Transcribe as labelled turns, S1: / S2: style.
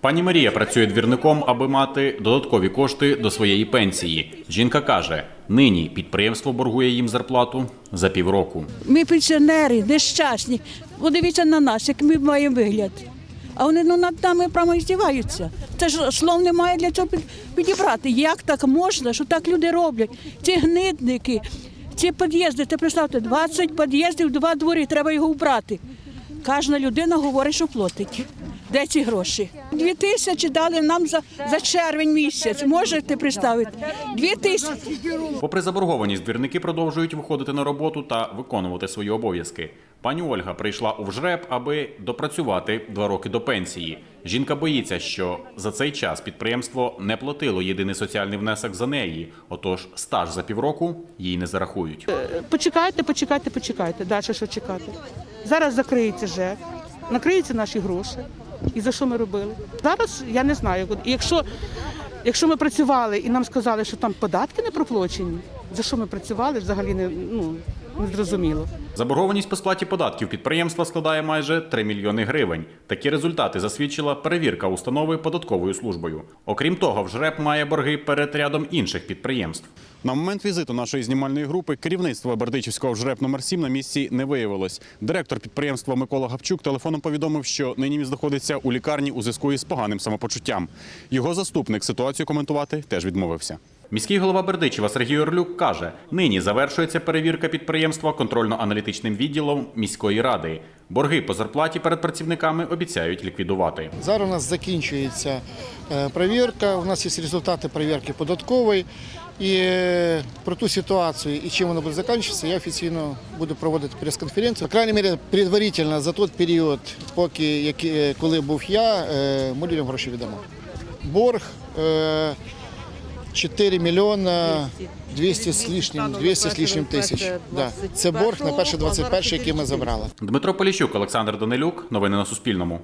S1: Пані Марія працює двірником, аби мати додаткові кошти до своєї пенсії. Жінка каже, нині підприємство боргує їм зарплату за півроку.
S2: Ми пенсіонери, нещасні. Подивіться на нас, як ми маємо вигляд. А вони ну, над нами прямо здіваються. Це ж слов немає для цього підібрати. Як так можна, що так люди роблять? Ці гнидники, ці під'їзди, ти представте, 20 під'їздів, два двори, треба його вбрати. Кожна людина говорить, що платить. Де ці гроші? Дві тисячі дали нам за, за червень місяць. Можете представити? Дві тисячі.
S1: Попри заборгованість, двірники продовжують виходити на роботу та виконувати свої обов'язки. Пані Ольга прийшла у вжреб, аби допрацювати два роки до пенсії. Жінка боїться, що за цей час підприємство не платило єдиний соціальний внесок за неї. Отож, стаж за півроку їй не зарахують.
S3: Почекайте, почекайте, почекайте. Далі що чекати? Зараз закриється ЖЕК, накриються наші гроші. І за що ми робили? Зараз я не знаю. Якщо, якщо ми працювали і нам сказали, що там податки не проплачені, за що ми працювали, взагалі не, ну, зрозуміло.
S1: Заборгованість по сплаті податків підприємства складає майже 3 мільйони гривень. Такі результати засвідчила перевірка установи податковою службою. Окрім того, вжреб має борги перед рядом інших підприємств. На момент візиту нашої знімальної групи керівництво Бердичівського вжреб номер 7 на місці не виявилось. Директор підприємства Микола Гавчук телефоном повідомив, що нині він знаходиться у лікарні у зв'язку із поганим самопочуттям. Його заступник ситуацію коментувати теж відмовився. Міський голова Бердичева Сергій Орлюк каже: нині завершується перевірка підприємства контрольно-аналітичним відділом міської ради. Борги по зарплаті перед працівниками обіцяють ліквідувати.
S4: Зараз у нас закінчується е, перевірка. У нас є результати перевірки податкової. І е, про ту ситуацію і чим вона буде закінчуватися, я офіційно буду проводити прес-конференцію. По крайній мірі, предварительно за той період, поки е, коли був я, ми людям гроші віддамо. Борг 4 мільйона 200 з лишнім, 200 з лишнім тисяч. Да. Це борг на перше 21, який ми забрали.
S1: Дмитро Поліщук, Олександр Данилюк. Новини на Суспільному.